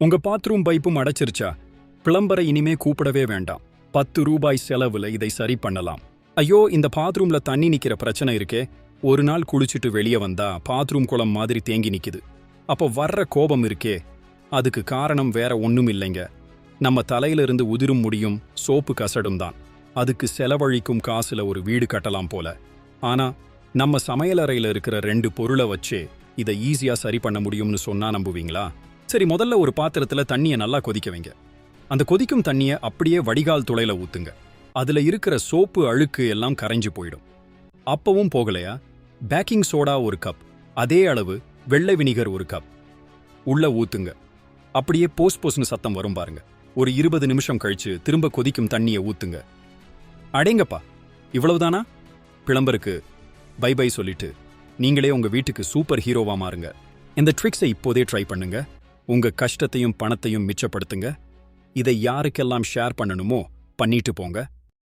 உங்க பாத்ரூம் பைப்பும் அடைச்சிருச்சா? பிளம்பரை இனிமே கூப்பிடவே வேண்டாம். பத்து ரூபாய் செலவுல இதை சரி பண்ணலாம். ஐயோ இந்த பாத்ரூம்ல தண்ணி நிக்கிற பிரச்சனை இருக்கே. ஒரு நாள் குளிச்சுட்டு வெளியே வந்தா பாத்ரூம் குளம் மாதிரி தேங்கி நிக்குது. அப்போ வர்ற கோபம் இருக்கே. அதுக்கு காரணம் வேற ஒன்றும் இல்லைங்க. நம்ம தலையிலிருந்து உதிரும் முடியும் சோப்பு கசடும் தான். அதுக்கு செலவழிக்கும் காசுல ஒரு வீடு கட்டலாம் போல. ஆனா நம்ம சமையலறையில இருக்கிற ரெண்டு பொருளை வச்சே இதை ஈஸியா சரி பண்ண முடியும்னு சொன்னா நம்புவீங்களா? சரி முதல்ல ஒரு பாத்திரத்துல தண்ணியை நல்லா கொதிக்க வைங்க. அந்த கொதிக்கும் தண்ணியை அப்படியே வடிகால் துளையில ஊத்துங்க. அதுல இருக்கிற சோப்பு அழுக்கு எல்லாம் கரைஞ்சு போயிடும். அப்பவும் போகலையா? பேக்கிங் சோடா ஒரு கப் அதே அளவு வெள்ளை வினிகர் ஒரு கப் உள்ள ஊத்துங்க. அப்படியே போஸ் போஸ்னு சத்தம் வரும் பாருங்க. ஒரு இருபது நிமிஷம் கழிச்சு திரும்ப கொதிக்கும் தண்ணியை ஊத்துங்க. அடேங்கப்பா இவ்வளவுதானா? பிளம்பருக்கு பை பை சொல்லிட்டு நீங்களே உங்க வீட்டுக்கு சூப்பர் ஹீரோவா மாறுங்க. இந்த ட்ரிக்ஸை இப்போதே ட்ரை பண்ணுங்க. உங்க கஷ்டத்தையும் பணத்தையும் மிச்சப்படுத்துங்க. இதை யாருக்கெல்லாம் ஷேர் பண்ணணுமோ பண்ணிட்டு போங்க.